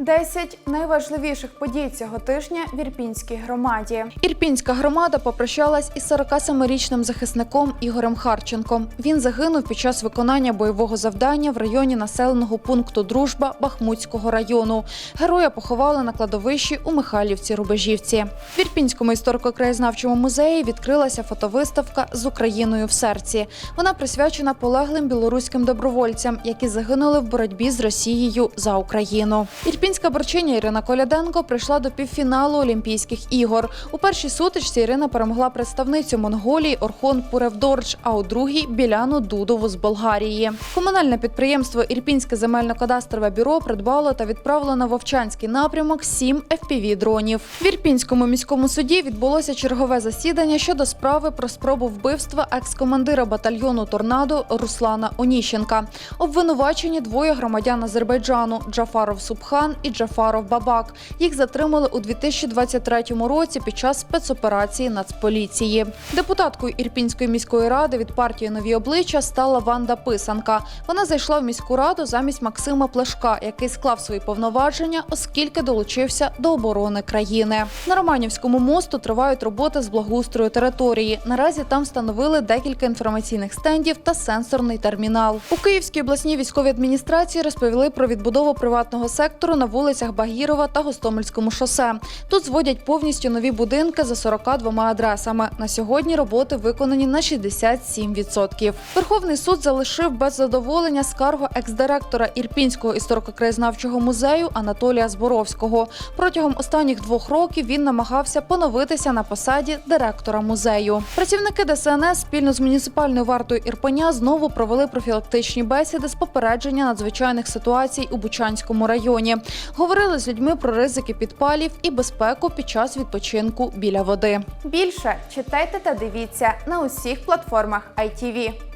Десять найважливіших подій цього тижня в Ірпінській громаді. Ірпінська громада попрощалась із 47-річним захисником Ігорем Харченком. Він загинув під час виконання бойового завдання в районі населеного пункту Дружба Бахмутського району. Героя поховали на кладовищі у Михайлівці Рубежівці. В Ірпінському історико-краєзнавчому музеї відкрилася фотовиставка з Україною в серці. Вона присвячена полеглим білоруським добровольцям, які загинули в боротьбі з Росією за Україну. Ірпінська борчиня Ірина Коляденко прийшла до півфіналу Олімпійських ігор. У першій сутичці Ірина перемогла представницю Монголії Орхон Пуревдорч, а у другій Біляну Дудову з Болгарії. Комунальне підприємство Ірпінське земельно-кадастрове бюро придбало та відправило на Вовчанський напрямок сім fpv дронів. В Ірпінському міському суді відбулося чергове засідання щодо справи про спробу вбивства екс-командира батальйону Торнадо Руслана Оніщенка. Обвинувачені двоє громадян Азербайджану Джафаров Субхан і Джафаров Бабак. Їх затримали у 2023 році під час спецоперації Нацполіції. Депутаткою Ірпінської міської ради від партії Нові обличчя стала Ванда Писанка. Вона зайшла в міську раду замість Максима Плешка, який склав свої повноваження, оскільки долучився до оборони країни. На Романівському мосту тривають роботи з благоустрою території. Наразі там встановили декілька інформаційних стендів та сенсорний термінал. У Київській обласній військовій адміністрації розповіли про відбудову приватного сектору на вулицях Багірова та Гостомельському шосе. Тут зводять повністю нові будинки за 42 адресами. На сьогодні роботи виконані на 67%. Верховний суд залишив без задоволення скаргу екс-директора Ірпінського історико-краєзнавчого музею Анатолія Зборовського. Протягом останніх двох років він намагався поновитися на посаді директора музею. Працівники ДСНС спільно з муніципальною вартою Ірпеня знову провели профілактичні бесіди з попередження надзвичайних ситуацій у Бучанському районі. Говорили з людьми про ризики підпалів і безпеку під час відпочинку біля води. Більше читайте та дивіться на усіх платформах ITV.